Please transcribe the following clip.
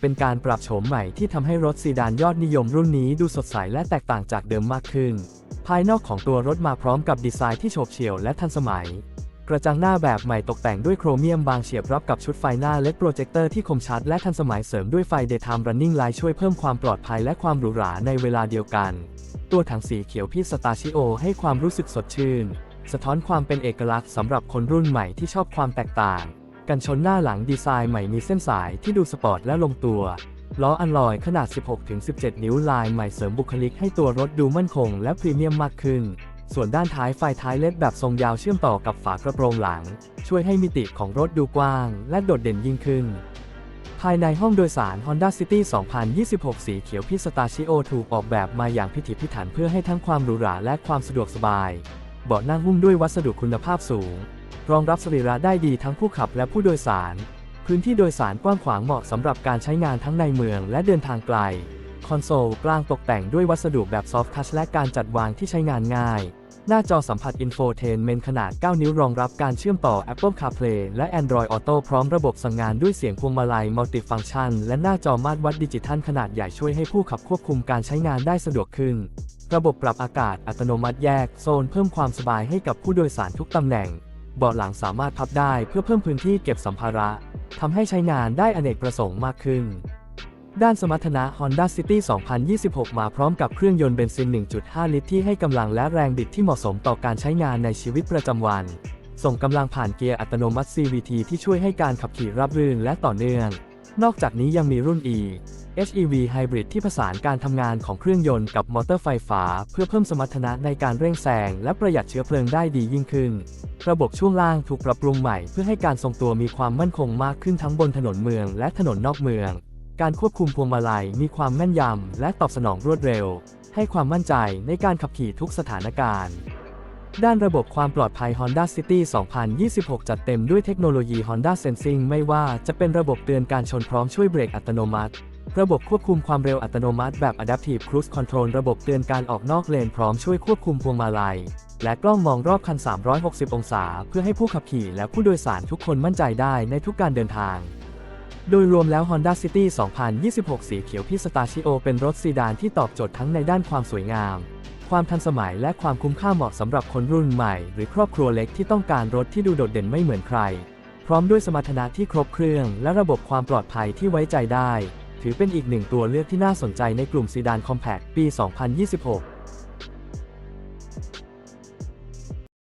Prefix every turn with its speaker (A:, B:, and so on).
A: เป็นการปรับโฉมใหม่ที่ทำให้รถซีดานยอดนิยมรุ่นนี้ดูสดใสและแตกต่างจากเดิมมากขึ้น ภายนอกของตัวรถมาพร้อมกับดีไซน์ที่โฉบเฉี่ยวและทันสมัย กระจังหน้าแบบใหม่ตกแต่งด้วยโครเมียมบางเฉียบรับกับชุดไฟหน้าและโปรเจคเตอร์ที่คมชัดและทันสมัยเสริมด้วยไฟ Daytime Running Light ช่วยเพิ่มความปลอดภัยและความหรูหราในเวลาเดียวกัน ตัวถังสีเขียวพีสตาชิโอให้ความรู้สึกสดชื่น สะท้อนความเป็นเอกลักษณ์สำหรับคนรุ่นใหม่ที่ชอบความแตกต่าง กันชนหน้าหลังดีไซน์ใหม่มีเส้นสายที่ดูสปอร์ตและลงตัวล้ออันลอยขนาด 16-17 นิ้วลายใหม่เสริมบุคลิกให้ตัวรถดูมั่นคงและพรีเมียมมากขึ้น ส่วนด้านท้ายไฟท้ายเล็ดแบบทรงยาวเชื่อมต่อกับฝากระโปรงหลัง ช่วยให้มิติของรถดูกว้าง และโดดเด่นยิ่งขึ้น ภายในห้องโดยสาร Honda City 2026 สีเขียวพิสตาชิโอถูกออกแบบมาอย่างพิถีพิถันเพื่อให้ทั้งความหรูหราและความสะดวกสบาย เบาะนั่งหุ้มด้วยวัสดุคุณภาพสูง รองรับสรีระได้ดีทั้งผู้ขับและผู้โดยสาร พื้นที่โดยสารกว้างขวางเหมาะสำหรับการใช้งานทั้งในเมืองและเดินทางไกล คอนโซลกลางตกแต่งด้วยวัสดุแบบซอฟท์ทัชและการจัดวางที่ใช้งานง่าย หน้าจอสัมผัสอินโฟเทนเมนขนาด 9 นิ้วรองรับการเชื่อมต่อ Apple CarPlay และ Android Auto พร้อมระบบสั่งงานด้วยเสียงพวงมาลัยมัลติฟังชัน และหน้าจอมาตรวัดดิจิทัลขนาดใหญ่ช่วยให้ผู้ขับควบคุมการใช้งานได้สะดวกขึ้นระบบปรับอากาศอัตโนมัติแยกโซนเพิ่มความสบายให้กับผู้โดยสารทุกตำแหน่ง เบาะหลังสามารถพับได้เพื่อเพิ่มพื้นที่เก็บสัมภาระทำให้ใช้งานได้อเนกประสงค์มากขึ้น ด้านสมรรถนะ Honda City 2026 มาพร้อมกับเครื่องยนต์เบนซิน 1.5 ลิตรที่ให้กำลังและแรงบิดที่เหมาะสมต่อการใช้งานในชีวิตประจำวัน ส่งกำลังผ่านเกียร์อัตโนมัติ CVT ที่ช่วยให้การขับขี่ราบรื่นและต่อเนื่อง นอกจากนี้ยังมีรุ่น E HEV Hybrid ที่ผสานการทำงานของเครื่องยนต์กับมอเตอร์ไฟฟ้า เพื่อเพิ่มสมรรถนะในการเร่งแซงและประหยัดเชื้อเพลิงได้ดียิ่งขึ้น ระบบช่วงล่างถูกปรับปรุงใหม่เพื่อให้การทรงตัวมีความมั่นคงมากขึ้นทั้งบนถนนเมืองและถนนนอกเมือง การควบคุมพวงมาลัยมีความแม่นยำและตอบสนองรวดเร็ว ให้ความมั่นใจในการขับขี่ทุกสถานการณ์ด้านระบบความปลอดภัย Honda City 2026 จัดเต็มด้วยเทคโนโลยี Honda Sensing ไม่ว่าจะเป็นระบบเตือนการชนพร้อมช่วยเบรกอัตโนมัติ ระบบควบคุมความเร็วอัตโนมัติแบบ Adaptive Cruise Control ระบบเตือนการออกนอกเลนพร้อมช่วยควบคุมพวงมาลัย และกล้องมองรอบคัน 360 องศา เพื่อให้ผู้ขับขี่และผู้โดยสารทุกคนมั่นใจได้ในทุกการเดินทาง โดยรวมแล้ว Honda City 2026 สีเขียวพิสตาชิโอ เป็นรถซีดานที่ตอบโจทย์ทั้งในด้านความสวยงาม ความทันสมัยและความคุ้มค่าเหมาะสำหรับคนรุ่นใหม่ หรือครอบครัวเล็กที่ต้องการรถที่ดูโดดเด่นไม่เหมือนใคร พร้อมด้วยสมรรถนะที่ครบเครื่อง และระบบความปลอดภัยที่ไว้ใจได้ ถือเป็นอีกหนึ่งตัวเลือกที่น่าสนใจในกลุ่มซีดานคอมแพคปี 2026